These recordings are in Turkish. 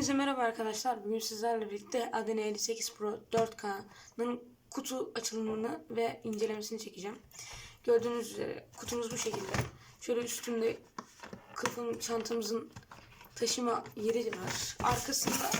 Hepinize merhaba arkadaşlar. Bugün sizlerle birlikte Adena 58 Pro 4K'nın kutu açılımını ve incelemesini çekeceğim. Gördüğünüz üzere kutumuz bu şekilde. Şöyle üstünde kılıfın çantamızın taşıma yeri var. Arkasında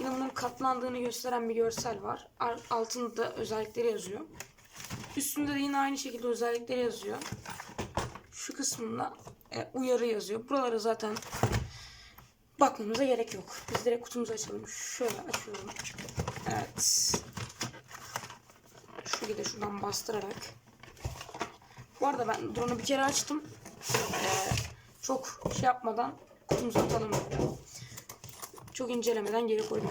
yine katlandığını gösteren bir görsel var. Ar- Altında da özellikleri yazıyor. Üstünde de yine aynı şekilde özellikleri yazıyor. Şu kısmında e, uyarı yazıyor. Buraları zaten bakmamıza gerek yok. Biz direkt kutumuzu açalım. Şöyle açıyorum. Evet. Şöyle de şuradan bastırarak. Bu arada ben drone'u bir kere açtım. Ee, çok şey yapmadan kutumuzu atalım. Çok incelemeden geri koydum.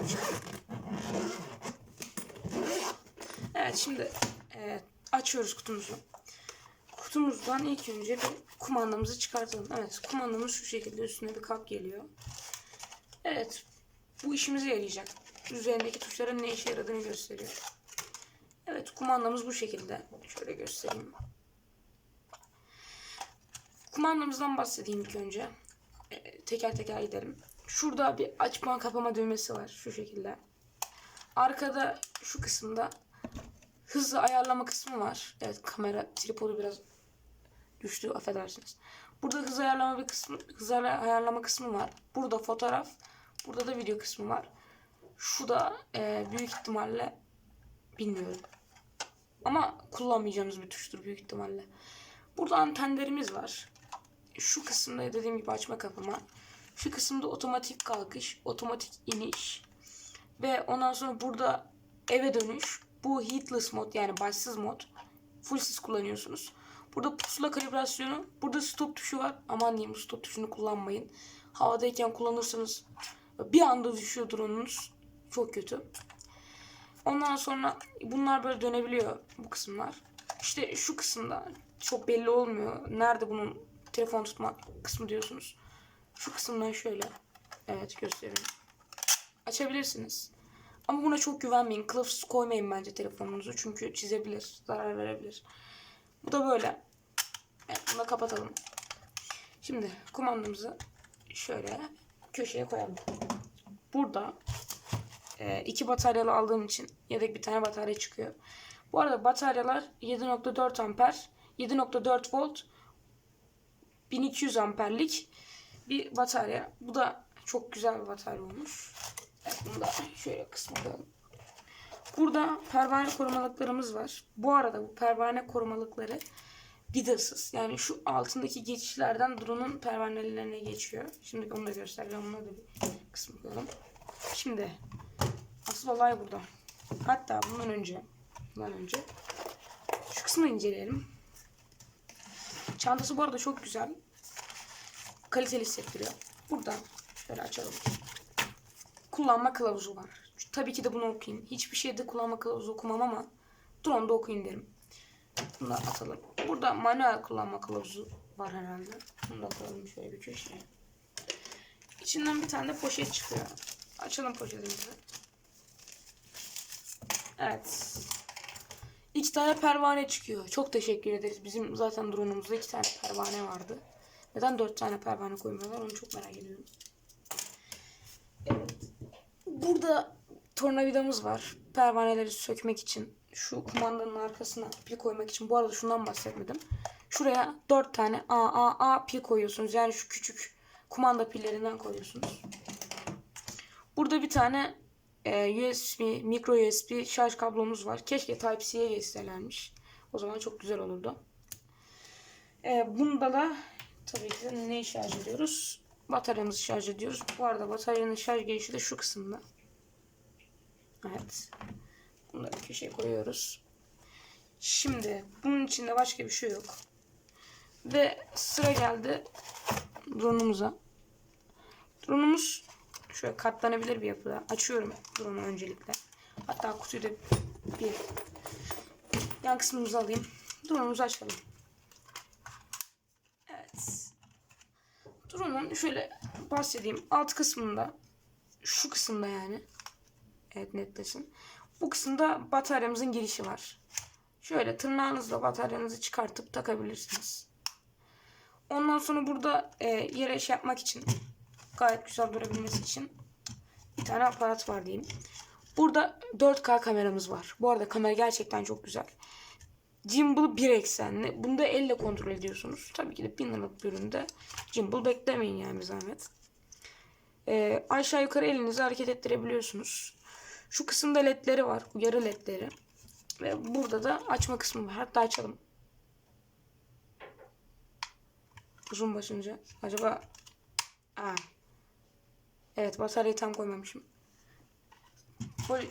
Evet şimdi e, açıyoruz kutumuzu. Kutumuzdan ilk önce bir kumandamızı çıkartalım. Evet kumandamız şu şekilde üstüne bir kap geliyor. Evet. Bu işimize yarayacak. Üzerindeki tuşların ne işe yaradığını gösteriyor. Evet kumandamız bu şekilde. Şöyle göstereyim. Kumandamızdan bahsedeyim ilk önce. Ee, teker teker gidelim. Şurada bir açma kapama düğmesi var. Şu şekilde. Arkada şu kısımda hızlı ayarlama kısmı var. Evet kamera tripodu biraz düştü affedersiniz. Burada hız ayarlama bir kısmı, hız ayarlama kısmı var. Burada fotoğraf, burada da video kısmı var. Şu da e, büyük ihtimalle bilmiyorum. Ama kullanmayacağımız bir tuştur büyük ihtimalle. Burada antenlerimiz var. Şu kısımda dediğim gibi açma kapama. Şu kısımda otomatik kalkış, otomatik iniş. Ve ondan sonra burada eve dönüş. Bu heatless mod yani başsız mod. Full siz kullanıyorsunuz. Burada pusula kalibrasyonu. Burada stop tuşu var. Aman diyeyim stop tuşunu kullanmayın. Havadayken kullanırsanız bir anda düşüyor drone'unuz. Çok kötü. Ondan sonra bunlar böyle dönebiliyor bu kısımlar. İşte şu kısımda çok belli olmuyor. Nerede bunun telefon tutma kısmı diyorsunuz. Şu kısımdan şöyle. Evet gösteriyorum. Açabilirsiniz. Ama buna çok güvenmeyin. Kılıfsız koymayın bence telefonunuzu. Çünkü çizebilir, zarar verebilir. Bu da böyle. Evet, bunu da kapatalım. Şimdi kumandamızı şöyle köşeye koyalım. Burada e, iki bataryalı aldığım için yedek bir tane batarya çıkıyor. Bu arada bataryalar 7.4 amper, 7.4 volt, 1200 amperlik bir batarya. Bu da çok güzel bir batarya olmuş. Bunu da şöyle kısma koyalım. Burada pervane korumalıklarımız var. Bu arada bu pervane korumalıkları vidasız. Yani şu altındaki geçişlerden drone'un pervanelerine geçiyor. Şimdi onu da göstereceğim. Onu da bir kısmı koyalım. Şimdi asıl olay burada. Hatta bundan önce bundan önce şu kısmı inceleyelim. Çantası bu arada çok güzel. Kaliteli hissettiriyor. Buradan şöyle açalım. Kullanma kılavuzu var. Tabii ki de bunu okuyun. Hiçbir şeyde kullanma kılavuzu okumam ama drone'da okuyun derim. Bunu da atalım. Burada manuel kullanma kılavuzu var herhalde. Bunu da koyalım şöyle bir köşeye. İçinden bir tane de poşet çıkıyor. Açalım poşetimizi. Evet. İki tane pervane çıkıyor. Çok teşekkür ederiz. Bizim zaten drone'umuzda iki tane pervane vardı. Neden dört tane pervane koymuyorlar onu çok merak ediyorum. Evet. Burada tornavidamız var. Pervaneleri sökmek için. Şu kumandanın arkasına pil koymak için. Bu arada şundan bahsetmedim. Şuraya 4 tane AAA pil koyuyorsunuz. Yani şu küçük kumanda pillerinden koyuyorsunuz. Burada bir tane e, USB, micro USB şarj kablomuz var. Keşke Type-C'ye geçselermiş. O zaman çok güzel olurdu. E, bunda da tabii ki de neyi şarj ediyoruz? Bataryamızı şarj ediyoruz. Bu arada bataryanın şarj girişi de şu kısımda. Evet. Bunları köşeye koyuyoruz. Şimdi bunun içinde başka bir şey yok. Ve sıra geldi drone'umuza. Drone'umuz şöyle katlanabilir bir yapıda. Açıyorum drone'u öncelikle. Hatta kutuyu da bir yan kısmımızı alayım. Drone'umuzu açalım. Evet. Drone'un şöyle bahsedeyim. Alt kısmında şu kısımda yani. Evet netlesin. Bu kısımda bataryamızın girişi var. Şöyle tırnağınızla bataryanızı çıkartıp takabilirsiniz. Ondan sonra burada e, yere şey yapmak için gayet güzel durabilmesi için bir tane aparat var diyeyim. Burada 4K kameramız var. Bu arada kamera gerçekten çok güzel. Gimbal bir eksenli. Bunu da elle kontrol ediyorsunuz. Tabii ki de 1000 liralık bir üründe gimbal beklemeyin yani bir zahmet. Ee, aşağı yukarı elinizi hareket ettirebiliyorsunuz. Şu kısımda ledleri var. Uyarı ledleri. Ve burada da açma kısmı var. Hatta açalım. Uzun basınca. Acaba... Aa. Evet bataryayı tam koymamışım. Böyle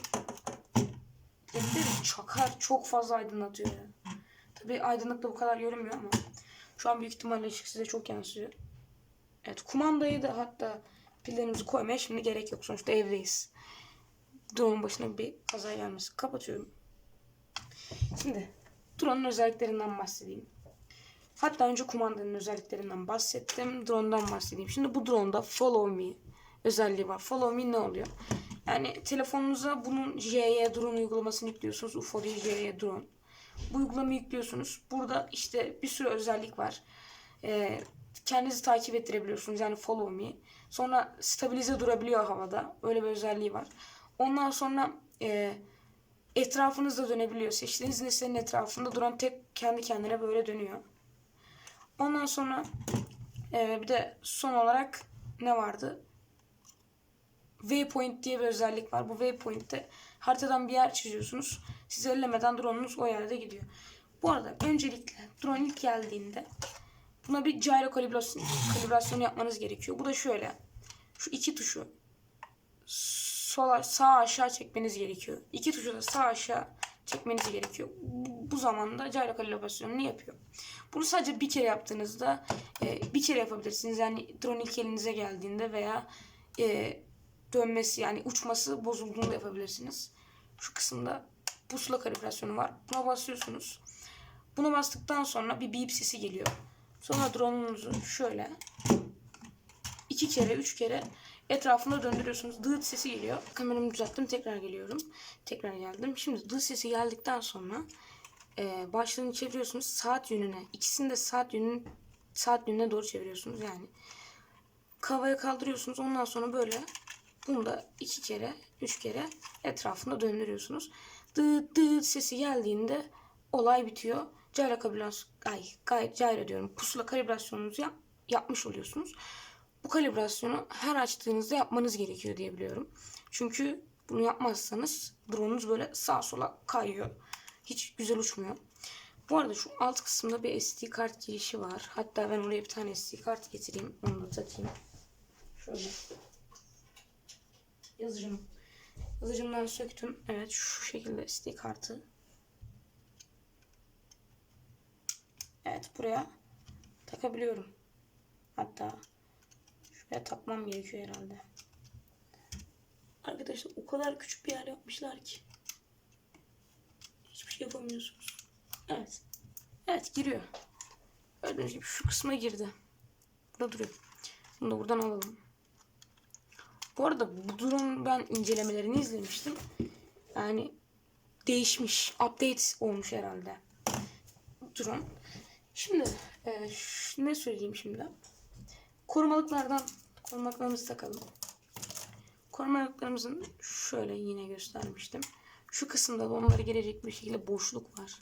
ledleri çakar. Çok fazla aydınlatıyor ya. Tabii aydınlıkta bu kadar görünmüyor ama şu an büyük ihtimalle ışık size çok yansıyor. Evet kumandayı da hatta pillerimizi koymaya şimdi gerek yok. Sonuçta evdeyiz. Drone'un başına bir kaza gelmesi. Kapatıyorum. Şimdi drone'un özelliklerinden bahsedeyim. Hatta önce kumandanın özelliklerinden bahsettim. Drone'dan bahsedeyim. Şimdi bu drone'da follow me özelliği var. Follow me ne oluyor? Yani telefonunuza bunun JY drone uygulamasını yüklüyorsunuz. UFO değil JY drone. Bu uygulamayı yüklüyorsunuz. Burada işte bir sürü özellik var. Ee, kendinizi takip ettirebiliyorsunuz. Yani follow me. Sonra stabilize durabiliyor havada. Öyle bir özelliği var. Ondan sonra e, etrafınızda dönebiliyor. Seçtiğiniz nesnenin etrafında duran tek kendi kendine böyle dönüyor. Ondan sonra e, bir de son olarak ne vardı? Waypoint diye bir özellik var. Bu waypoint'te haritadan bir yer çiziyorsunuz. Siz ellemeden drone'unuz o yerde gidiyor. Bu arada öncelikle drone ilk geldiğinde buna bir gyro kalibrasyon, kalibrasyonu yapmanız gerekiyor. Bu da şöyle. Şu iki tuşu sola sağ aşağı çekmeniz gerekiyor. İki tuşu da sağ aşağı çekmeniz gerekiyor. Bu, bu zamanda gyro kalibrasyonunu yapıyor. Bunu sadece bir kere yaptığınızda e, bir kere yapabilirsiniz. Yani drone ilk elinize geldiğinde veya e, dönmesi yani uçması bozulduğunda yapabilirsiniz. Şu kısımda pusula kalibrasyonu var. Buna basıyorsunuz. Buna bastıktan sonra bir beep sesi geliyor. Sonra drone'unuzu şöyle iki kere, üç kere etrafında döndürüyorsunuz. Dıt sesi geliyor. Kameramı düzelttim. Tekrar geliyorum. Tekrar geldim. Şimdi dıt sesi geldikten sonra e, başlığını çeviriyorsunuz. Saat yönüne. İkisini de saat yönünün saat yönüne doğru çeviriyorsunuz. Yani kavaya kaldırıyorsunuz. Ondan sonra böyle bunu da iki kere, üç kere etrafında döndürüyorsunuz. Dıt dıt sesi geldiğinde olay bitiyor. Gyro kalibrasyon, ay, gay, gyro diyorum. Pusula kalibrasyonunuzu yap, yapmış oluyorsunuz. Bu kalibrasyonu her açtığınızda yapmanız gerekiyor diye biliyorum. Çünkü bunu yapmazsanız drone'unuz böyle sağa sola kayıyor. Hiç güzel uçmuyor. Bu arada şu alt kısımda bir SD kart girişi var. Hatta ben oraya bir tane SD kart getireyim. Onu da takayım. Şöyle. Yazıcım. Yazıcımdan söktüm. Evet şu şekilde SD kartı. Evet buraya takabiliyorum. Hatta şuraya takmam gerekiyor herhalde. Arkadaşlar o kadar küçük bir yer yapmışlar ki. Hiçbir şey yapamıyorsunuz. Evet. Evet giriyor. Gördüğünüz gibi şu kısma girdi. Burada duruyor. Bunu da buradan alalım. Bu arada bu durum ben incelemelerini izlemiştim. Yani değişmiş. Update olmuş herhalde. Durum. Şimdi e, ne söyleyeyim şimdi? Korumalıklardan korumalıklarımızı takalım. Korumalıklarımızın şöyle yine göstermiştim. Şu kısımda da onları gelecek bir şekilde boşluk var.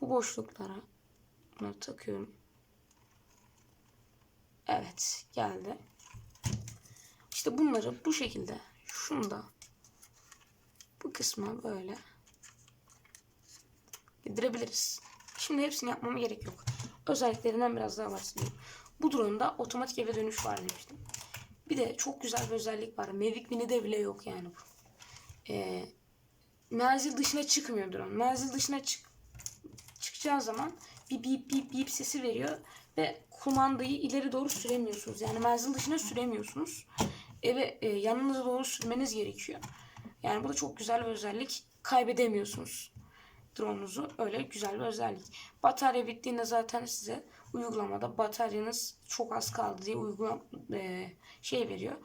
Bu boşluklara bunları takıyorum. Evet geldi. İşte bunları bu şekilde şunu da bu kısma böyle gidirebiliriz. Şimdi hepsini yapmama gerek yok. Özelliklerinden biraz daha bahsedeyim. Bu drone'da otomatik eve dönüş var demiştim. Bir de çok güzel bir özellik var. Mavic Mini'de bile yok yani bu. Ee, menzil dışına çıkmıyor drone. Menzil dışına çık çıkacağı zaman bir bip bip bip sesi veriyor ve kumandayı ileri doğru süremiyorsunuz. Yani menzil dışına süremiyorsunuz. Eve e, yanınıza doğru sürmeniz gerekiyor. Yani bu da çok güzel bir özellik. Kaybedemiyorsunuz drone'unuzu. Öyle güzel bir özellik. Batarya bittiğinde zaten size uygulamada bataryanız çok az kaldı diye uygulam e, şey veriyor.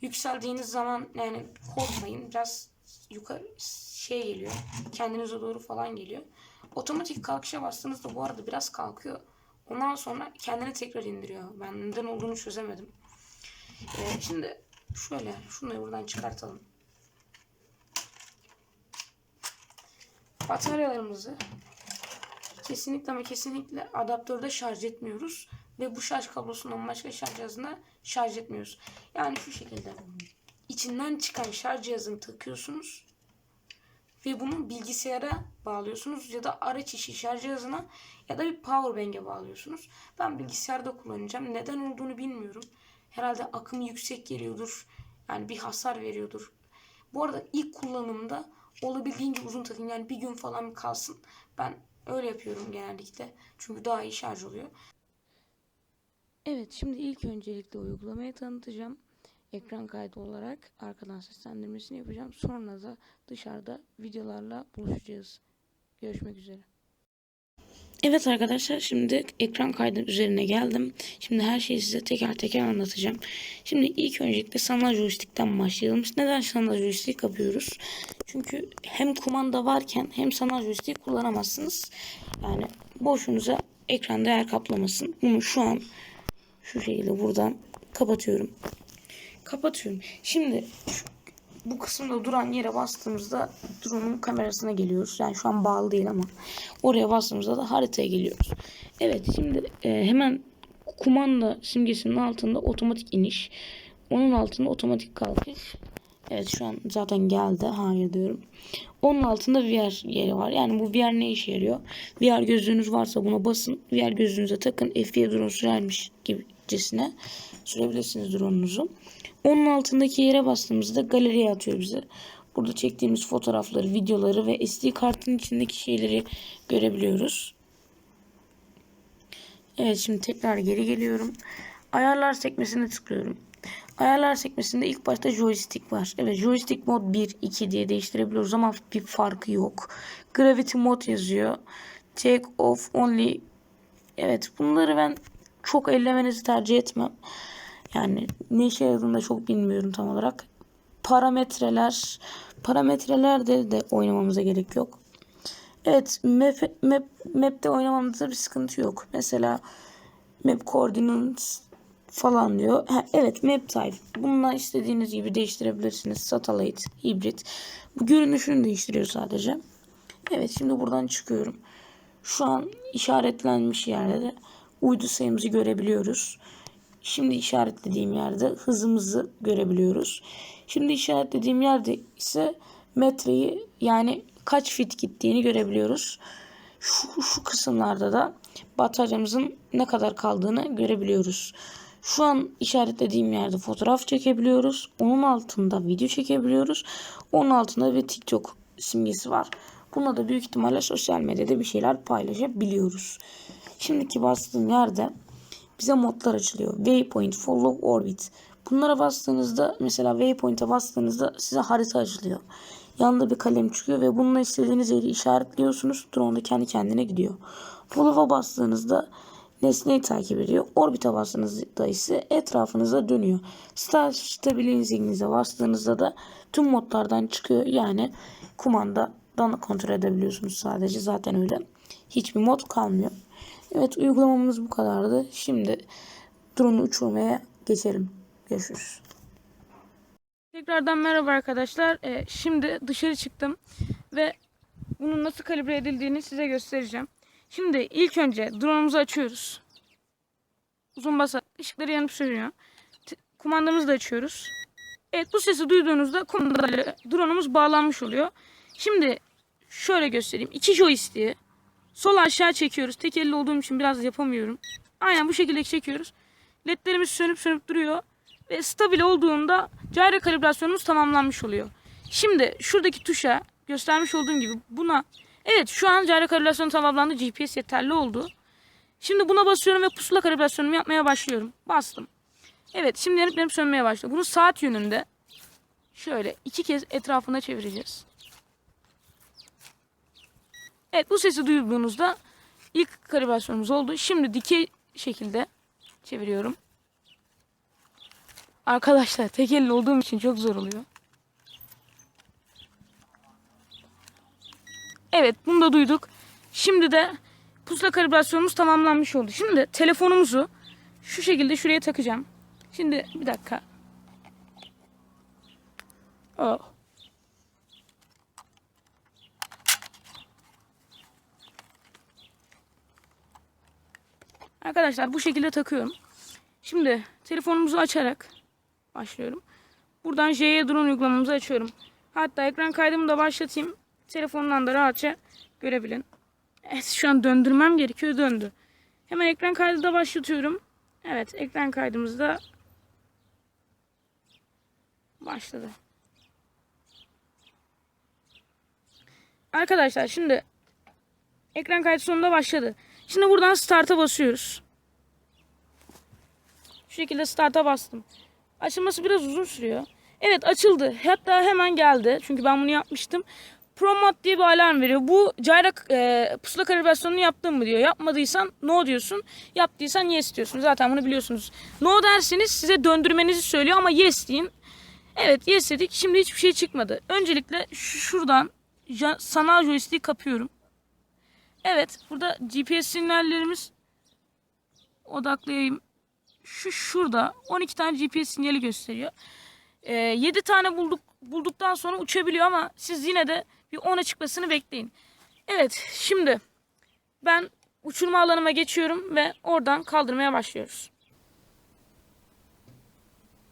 Yükseldiğiniz zaman yani korkmayın. Biraz yukarı şey geliyor. Kendinize doğru falan geliyor. Otomatik kalkışa bastığınızda bu arada biraz kalkıyor. Ondan sonra kendini tekrar indiriyor. Ben neden olduğunu çözemedim. Ee, şimdi Şöyle şunu buradan çıkartalım. Bataryalarımızı kesinlikle ama kesinlikle adaptörde şarj etmiyoruz. Ve bu şarj kablosundan başka şarj cihazına şarj etmiyoruz. Yani şu şekilde. içinden çıkan şarj cihazını takıyorsunuz. Ve bunu bilgisayara bağlıyorsunuz ya da araç içi şarj cihazına ya da bir power bank'e bağlıyorsunuz. Ben bilgisayarda kullanacağım. Neden olduğunu bilmiyorum. Herhalde akımı yüksek geliyordur. Yani bir hasar veriyordur. Bu arada ilk kullanımda olabildiğince uzun takın. Yani bir gün falan kalsın. Ben öyle yapıyorum genellikle. Çünkü daha iyi şarj oluyor. Evet şimdi ilk öncelikle uygulamayı tanıtacağım. Ekran kaydı olarak arkadan seslendirmesini yapacağım. Sonra da dışarıda videolarla buluşacağız. Görüşmek üzere. Evet arkadaşlar şimdi ekran kaydı üzerine geldim. Şimdi her şeyi size teker teker anlatacağım. Şimdi ilk öncelikle sanal joystick'ten başlayalım. Neden sanal joystick yapıyoruz? Çünkü hem kumanda varken hem sanal joystick kullanamazsınız. Yani boşunuza ekranda yer kaplamasın. Bunu şu an şu şekilde buradan kapatıyorum. Kapatıyorum. Şimdi bu kısımda duran yere bastığımızda drone'un kamerasına geliyoruz. Yani şu an bağlı değil ama oraya bastığımızda da haritaya geliyoruz. Evet şimdi e, hemen kumanda simgesinin altında otomatik iniş. Onun altında otomatik kalkış. Evet şu an zaten geldi. Hayır diyorum. Onun altında VR yeri var. Yani bu VR ne işe yarıyor? VR gözlüğünüz varsa buna basın. VR gözlüğünüze takın. F1 drone sürermiş gibicesine sürebilirsiniz drone'unuzu. Onun altındaki yere bastığımızda galeriye atıyor bize. Burada çektiğimiz fotoğrafları, videoları ve SD kartın içindeki şeyleri görebiliyoruz. Evet şimdi tekrar geri geliyorum. Ayarlar sekmesine tıklıyorum. Ayarlar sekmesinde ilk başta joystick var. Evet joystick mod 1, 2 diye değiştirebiliyoruz ama bir farkı yok. Gravity mod yazıyor. Take off only. Evet bunları ben çok ellemenizi tercih etmem. Yani ne işe yaradığını çok bilmiyorum tam olarak. Parametreler, parametrelerde de oynamamıza gerek yok. Evet map, map, map'te oynamamızda bir sıkıntı yok. Mesela map coordinates falan diyor. Ha, evet map type. Bununla istediğiniz gibi değiştirebilirsiniz. Satellite, hibrit. Bu görünüşünü değiştiriyor sadece. Evet şimdi buradan çıkıyorum. Şu an işaretlenmiş yerde de uydu sayımızı görebiliyoruz. Şimdi işaretlediğim yerde hızımızı görebiliyoruz. Şimdi işaretlediğim yerde ise metreyi yani kaç fit gittiğini görebiliyoruz. Şu, şu kısımlarda da bataryamızın ne kadar kaldığını görebiliyoruz. Şu an işaretlediğim yerde fotoğraf çekebiliyoruz. Onun altında video çekebiliyoruz. Onun altında bir TikTok simgesi var. Buna da büyük ihtimalle sosyal medyada bir şeyler paylaşabiliyoruz. Şimdiki bastığım yerde bize modlar açılıyor. Waypoint, Follow, Orbit. Bunlara bastığınızda mesela Waypoint'e bastığınızda size harita açılıyor. Yanında bir kalem çıkıyor ve bununla istediğiniz yeri işaretliyorsunuz. Drone da kendi kendine gidiyor. Follow'a bastığınızda nesneyi takip ediyor. Orbit'e bastığınızda ise etrafınıza dönüyor. Star Stabilizing'inize bastığınızda da tüm modlardan çıkıyor. Yani kumandadan kontrol edebiliyorsunuz sadece. Zaten öyle. Hiçbir mod kalmıyor. Evet uygulamamız bu kadardı. Şimdi drone'u uçurmaya geçelim. Görüşürüz. Tekrardan merhaba arkadaşlar. Ee, şimdi dışarı çıktım ve bunun nasıl kalibre edildiğini size göstereceğim. Şimdi ilk önce drone'umuzu açıyoruz. Uzun basa ışıkları yanıp sönüyor. Kumandamızı da açıyoruz. Evet bu sesi duyduğunuzda kumandayla drone'umuz bağlanmış oluyor. Şimdi şöyle göstereyim. İki joystick'i sol aşağı çekiyoruz. Tek elle olduğum için biraz yapamıyorum. Aynen bu şekilde çekiyoruz. Ledlerimiz sönüp sönüp duruyor. Ve stabil olduğunda gyro kalibrasyonumuz tamamlanmış oluyor. Şimdi şuradaki tuşa göstermiş olduğum gibi buna evet şu an gyro kalibrasyonu tamamlandı. GPS yeterli oldu. Şimdi buna basıyorum ve pusula kalibrasyonumu yapmaya başlıyorum. Bastım. Evet şimdi yanıp sönmeye başladı. Bunu saat yönünde şöyle iki kez etrafına çevireceğiz. Evet bu sesi duyduğunuzda ilk kalibrasyonumuz oldu. Şimdi dikey şekilde çeviriyorum. Arkadaşlar tek elle olduğum için çok zor oluyor. Evet bunu da duyduk. Şimdi de pusula kalibrasyonumuz tamamlanmış oldu. Şimdi telefonumuzu şu şekilde şuraya takacağım. Şimdi bir dakika. Oh. Arkadaşlar bu şekilde takıyorum. Şimdi telefonumuzu açarak başlıyorum. Buradan J'ye drone uygulamamızı açıyorum. Hatta ekran kaydımı da başlatayım. Telefondan da rahatça görebilin. Evet şu an döndürmem gerekiyor. Döndü. Hemen ekran kaydı da başlatıyorum. Evet ekran kaydımız da başladı. Arkadaşlar şimdi ekran kaydı sonunda başladı. Şimdi buradan start'a basıyoruz. Şu şekilde start'a bastım. Açılması biraz uzun sürüyor. Evet açıldı. Hatta hemen geldi. Çünkü ben bunu yapmıştım. Promot diye bir alarm veriyor. Bu Gyra e, pusula kalibrasyonunu yaptın mı diyor. Yapmadıysan no diyorsun. Yaptıysan yes diyorsun. Zaten bunu biliyorsunuz. No derseniz size döndürmenizi söylüyor ama yes deyin. Evet yes dedik. Şimdi hiçbir şey çıkmadı. Öncelikle şu- şuradan sanal joystick kapıyorum. Evet burada GPS sinyallerimiz odaklayayım. Şu şurada 12 tane GPS sinyali gösteriyor. Ee, 7 tane bulduk bulduktan sonra uçabiliyor ama siz yine de bir 10'a çıkmasını bekleyin. Evet şimdi ben uçurma alanıma geçiyorum ve oradan kaldırmaya başlıyoruz.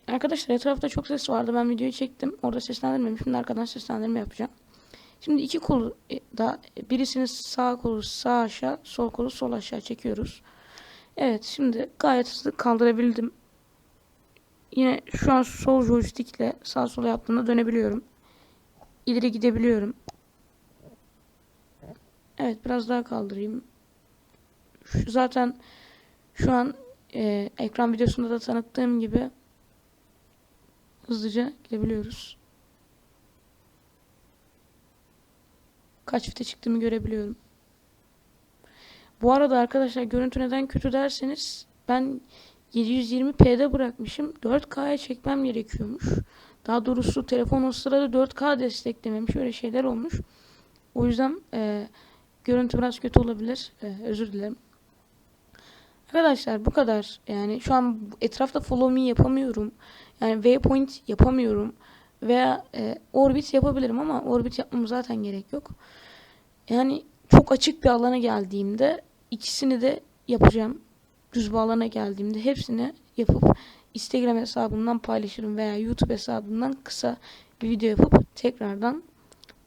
Arkadaşlar etrafta çok ses vardı. Ben videoyu çektim. Orada seslendirmemişim. Şimdi arkadan seslendirme yapacağım. Şimdi iki kolu e, da birisini sağ kolu sağ aşağı, sol kolu sol aşağı çekiyoruz. Evet şimdi gayet hızlı kaldırabildim. Yine şu an sol joystick ile sağ sola yaptığımda dönebiliyorum. İleri gidebiliyorum. Evet biraz daha kaldırayım. Şu, zaten şu an e, ekran videosunda da tanıttığım gibi hızlıca gidebiliyoruz. Kaç fite çıktığımı görebiliyorum. Bu arada arkadaşlar görüntü neden kötü derseniz ben 720p'de bırakmışım. 4K'ya çekmem gerekiyormuş. Daha doğrusu telefon o sırada 4K desteklememiş. Öyle şeyler olmuş. O yüzden e, görüntü biraz kötü olabilir. E, özür dilerim. Arkadaşlar bu kadar. Yani şu an etrafta follow me yapamıyorum. Yani waypoint yapamıyorum. Veya e, orbit yapabilirim ama orbit yapmam zaten gerek yok. Yani çok açık bir alana geldiğimde ikisini de yapacağım. Düz bir alana geldiğimde hepsini yapıp Instagram hesabından paylaşırım veya YouTube hesabından kısa bir video yapıp tekrardan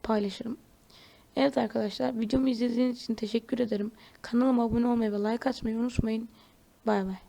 paylaşırım. Evet arkadaşlar videomu izlediğiniz için teşekkür ederim. Kanalıma abone olmayı ve like atmayı unutmayın. Bay bay.